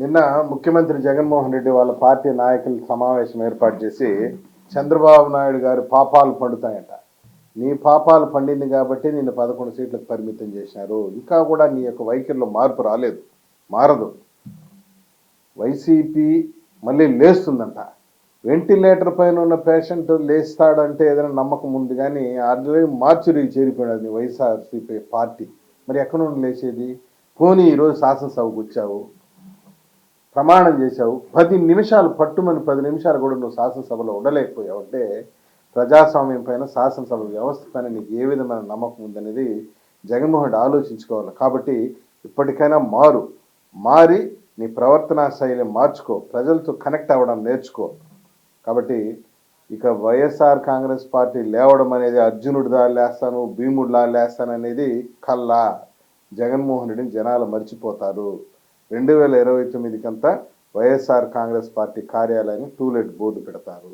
నిన్న ముఖ్యమంత్రి జగన్మోహన్ రెడ్డి వాళ్ళ పార్టీ నాయకుల సమావేశం ఏర్పాటు చేసి చంద్రబాబు నాయుడు గారి పాపాలు పండుతాయట. నీ పాపాలు పండింది కాబట్టి నిన్ను పదకొండు సీట్లకు పరిమితం చేసినారు. ఇంకా కూడా నీ యొక్క వైఖరిలో మార్పు రాలేదు. మారదు. వైసీపీ మళ్ళీ లేస్తుందంట. వెంటిలేటర్ పైన ఉన్న పేషెంట్ లేస్తాడంటే ఏదైనా నమ్మకం ఉంది కానీ ఆల్రెడీ మార్చురికి చేరిపోయాడు నీ వైఎస్ఆర్సీపీ పార్టీ. మరి ఎక్కడ నుండి లేచేది? పోనీ ఈరోజు శాసనసభకు వచ్చావు. ప్రమాణం చేశావు. పది నిమిషాలు పట్టుమని పది నిమిషాలు కూడా నువ్వు శాసనసభలో ఉండలేకపోయావు అంటే ప్రజాస్వామ్యం పైన శాసనసభ వ్యవస్థ పైన నీకు ఏ విధమైన నమ్మకం ఉందనేది జగన్మోహన్ రెడ్డి ఆలోచించుకోవాలి. కాబట్టి ఇప్పటికైనా మారు. మారి నీ ప్రవర్తనా శైలి మార్చుకో. ప్రజలతో కనెక్ట్ అవ్వడం నేర్చుకో. కాబట్టి ఇక వైఎస్ఆర్ కాంగ్రెస్ పార్టీ లేవడం అనేది అర్జునుడిదా లేస్తాను భీముడిలా లేస్తాను అనేది కల్లా. జగన్మోహన్ రెడ్డిని జనాలు మర్చిపోతారు. రెండు వేల ఇరవై తొమ్మిదికంతా వైఎస్ఆర్ కాంగ్రెస్ పార్టీ కార్యాలయాన్ని టూలెట్ బోర్డు పెడతారు.